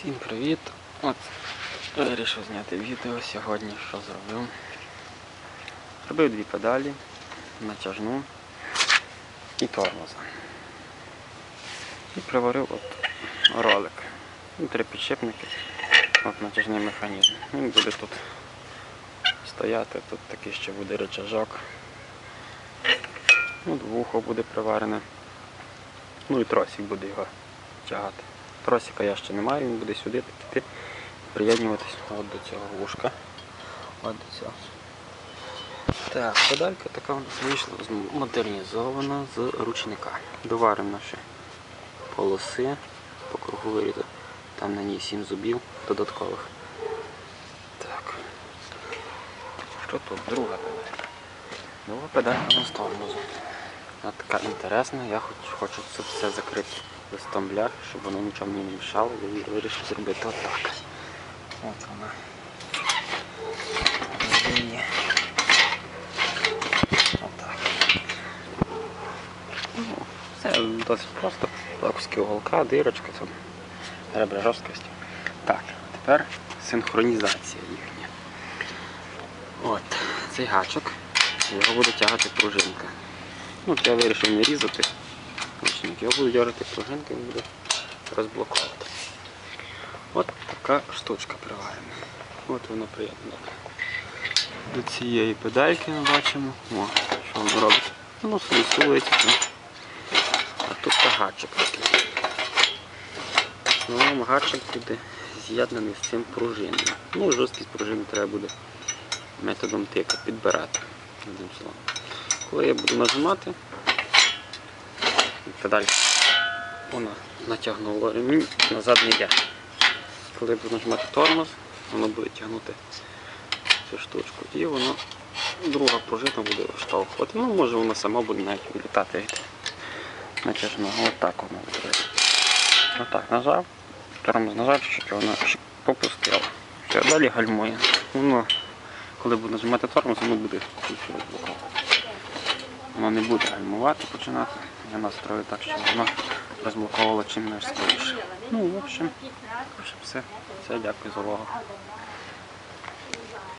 Всім привіт! От вирішив зняти відео сьогодні, що зробив. Зробив дві педалі, натяжну і тормоза. І приварив от ролик. І три підшипники. От натяжний механізм. Він буде тут стояти, тут такий ще буде рычажок. От вухо буде приварене. Ну і тросик буде його тягати. Тросика я ще не маю, він буде сюди йти, приєднуватись от до цього вушка. От до цього. Так, педалька така у нас вийшла модернізована з ручника. Доваримо наші полоси по кругу вирізу. Там на ній 7 зубів додаткових. Так. Що тут? Друга педалька. Друга педалька на тормозу. Вона така інтересна, я хочу, хочу це все закрити листом бляхи, щоб воно нічого не мішало, я вирішив зробити отак. От вона. Її. Отак. Ну, Це досить просто. Куски уголка, дирочка, там ребра жорсткості. Так, тепер синхронізація їхня. От, цей гачок, його буде тягати пружинка. Ну, от я вирішив не різати ручник. Його буду дергати пружинки, він буде розблоковувати. От така штучка приварена. От воно приєднано. До цієї педальки ми бачимо. О, що воно робить? Собі сулиться. А тут гачик такий. Ну, гачик буде з'єднаний з цим пружиною. Ну, жорсткість пружини треба буде методом тика підбирати. Коли я буду нажимати, педаль вона натягнула ремінь, назад не йде. Коли буду нажимати тормоз, воно буде тягнути цю штучку і воно друга пружина буде розштовхувати. Ну, може воно само буде навіть вилітати від натяжного. Отак воно буде. Отак нажав, тормоз нажав, чуть воно попустило. Все, далі гальмує. Воно, коли буду нажимати тормоз, воно буде. Воно не буде гальмувати починати. Я настрою так, щоб воно розблоковувало чим найскоріше. Ну, в общем, в общем, все. Все, дякую за увагу.